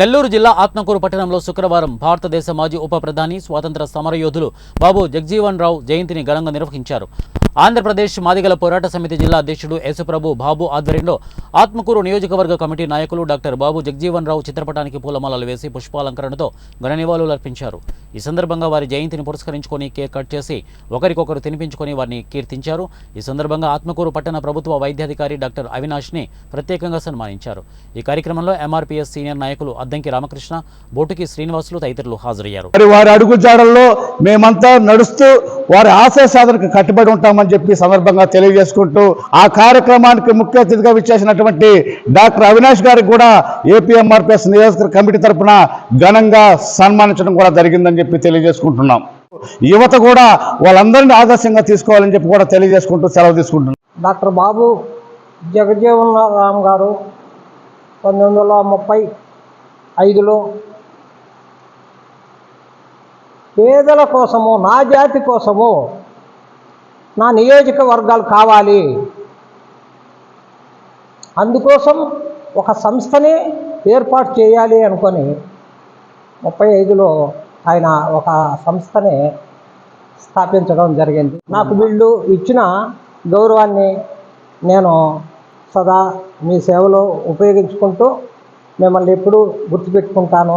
నెల్లూరు జిల్లా ఆత్మకూరు పట్టణంలో శుక్రవారం భారతదేశ మాజీ ఉప ప్రధాని స్వాతంత్ర సమరయోధులు బాబు జగ్జీవన్ రావు జయంతిని ఘనంగా నిర్వహించారు. ఆంధ్రప్రదేశ్ మాదిగల పోరాట సమితి జిల్లా అధ్యక్షుడు యేసుప్రభు బాబు ఆధ్వర్యంలో ఆత్మకూరు నియోజకవర్గ కమిటీ నాయకులు డాక్టర్ బాబు జగజీవన్ రావు చిత్రపటానికి పూలమాలలు వేసి పుష్పాలంకరణతో ఘన నివాళులు అర్పించారు. ఈ సందర్భంగా వారి జయంతిని పురస్కరించుకొని కేక్ కట్ చేసి ఒకరికొకరు తినిపించుకొని వారిని కీర్తించారు. ఈ సందర్భంగా ఆత్మకూరు పట్టణ ప్రభుత్వ వైద్యాధికారి డాక్టర్ అవినాష్ని ప్రత్యేకంగా సన్మానించారు. ఈ కార్యక్రమంలో ఎంఆర్పీఎస్ సీనియర్ నాయకులు అద్దంకి రామకృష్ణ బోటుకి శ్రీనివాసులు తదితరులు హాజరయ్యారు. మరి వారి అడుగుజాడల్లో మేమంతా నడుస్తూ వారి ఆశయ సాధనకు కట్టుబడి ఉంటామని చెప్పి సందర్భంగా తెలియజేసుకుంటూ ఆ కార్యక్రమానికి ముఖ్య అతిథిగా విచ్చేసినటువంటి డాక్టర్ అవినాష్ గారికి కూడా ఏపీఎంఆర్పిఎస్ నియోజకవర్గ కమిటీ తరఫున ఘనంగా సన్మానించడం కూడా జరిగిందని చెప్పి తెలియజేసుకుంటున్నాం. యువత కూడా వాళ్ళందరినీ ఆదర్శంగా తీసుకోవాలని చెప్పి కూడా తెలియజేసుకుంటూ సెలవు తీసుకుంటున్నాం. డాక్టర్ బాబు జగజీవన్ రామ్ గారు పంతొమ్మిది వందల ముప్పై ఐదులో పేదల కోసము నా జాతి కోసము నా నియోజకవర్గాలు కావాలి. అందుకోసం ఒక సంస్థని ఏర్పాటు చేయాలి అనుకొని ముప్పై ఐదులో ఆయన ఒక సంస్థని స్థాపించడం జరిగింది. నాకు వీళ్ళు ఇచ్చిన గౌరవాన్ని నేను సదా మీ సేవలో ఉపయోగించుకుంటూ మిమ్మల్ని ఎప్పుడూ గుర్తుపెట్టుకుంటాను.